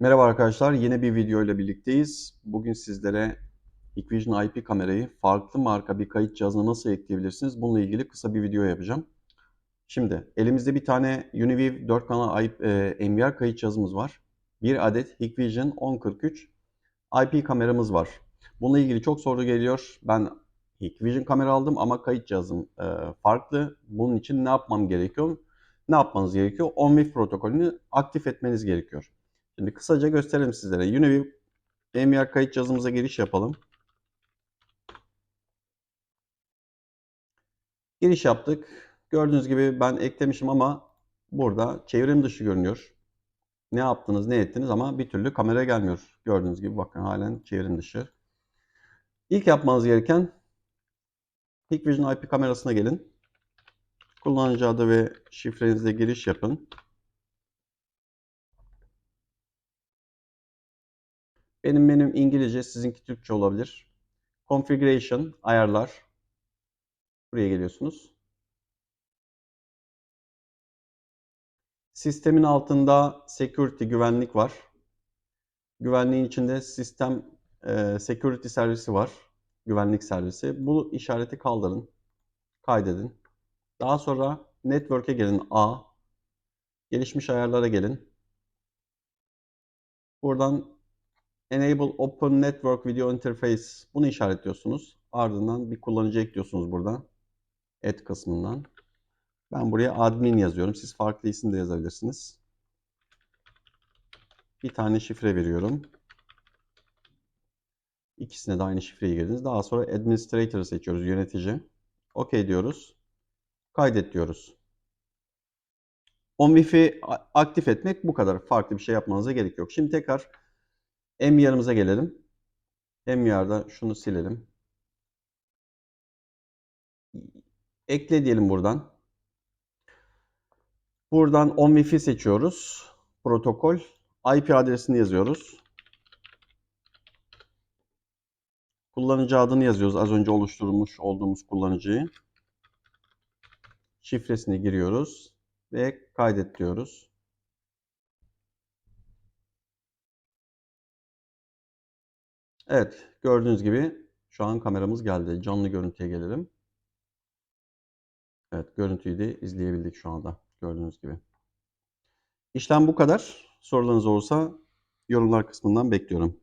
Merhaba arkadaşlar, yeni bir video ile birlikteyiz. Bugün sizlere Hikvision IP kamerayı farklı marka bir kayıt cihazına nasıl ekleyebilirsiniz? Bununla ilgili kısa bir video yapacağım. Şimdi elimizde bir tane Univiv 4 kanal IP, e, MVR kayıt cihazımız var. Bir adet Hikvision 1043 IP kameramız var. Bununla ilgili çok soru geliyor. Ben Hikvision kamera aldım ama kayıt cihazım e, farklı. Bunun için ne yapmam gerekiyor? Ne yapmanız gerekiyor? OnWIF protokolünü aktif etmeniz gerekiyor. Şimdi kısaca gösterelim sizlere. Univiv MVR kayıt cihazımıza giriş yapalım. Giriş yaptık. Gördüğünüz gibi ben eklemişim ama burada çevrim dışı görünüyor. Ne yaptınız, ne ettiniz ama bir türlü kamera gelmiyor. Gördüğünüz gibi bakın halen çevrim dışı. İlk yapmanız gereken Hikvision IP kamerasına gelin. Kullanıcı adı ve şifrenizle giriş yapın. Benim menüm İngilizce, sizinki Türkçe olabilir. Configuration, ayarlar. Buraya geliyorsunuz. Sistemin altında security, güvenlik var. Güvenliğin içinde sistem e, security servisi var. Güvenlik servisi. Bu işareti kaldırın. Kaydedin. Daha sonra network'e gelin A. Gelişmiş ayarlara gelin. Buradan Enable Open Network Video Interface. Bunu işaretliyorsunuz. Ardından bir kullanıcı ekliyorsunuz buradan. Add kısmından. Ben buraya admin yazıyorum. Siz farklı isim de yazabilirsiniz. Bir tane şifre veriyorum. İkisine de aynı şifreyi girdiniz. Daha sonra Administrator'ı seçiyoruz. Yönetici. OK diyoruz. Kaydet diyoruz. OnWiFi aktif etmek bu kadar. Farklı bir şey yapmanıza gerek yok. Şimdi tekrar MVR'ımıza gelelim. MVR'da şunu silelim. Ekle diyelim buradan. Buradan OnWiFi seçiyoruz. Protokol. IP adresini yazıyoruz. Kullanıcı adını yazıyoruz. Az önce oluşturmuş olduğumuz kullanıcıyı. Şifresini giriyoruz ve kaydet diyoruz. Evet, gördüğünüz gibi şu an kameramız geldi. Canlı görüntüye gelelim. Evet, görüntüyü de izleyebildik şu anda. Gördüğünüz gibi. İşlem bu kadar. Sorularınız olursa yorumlar kısmından bekliyorum.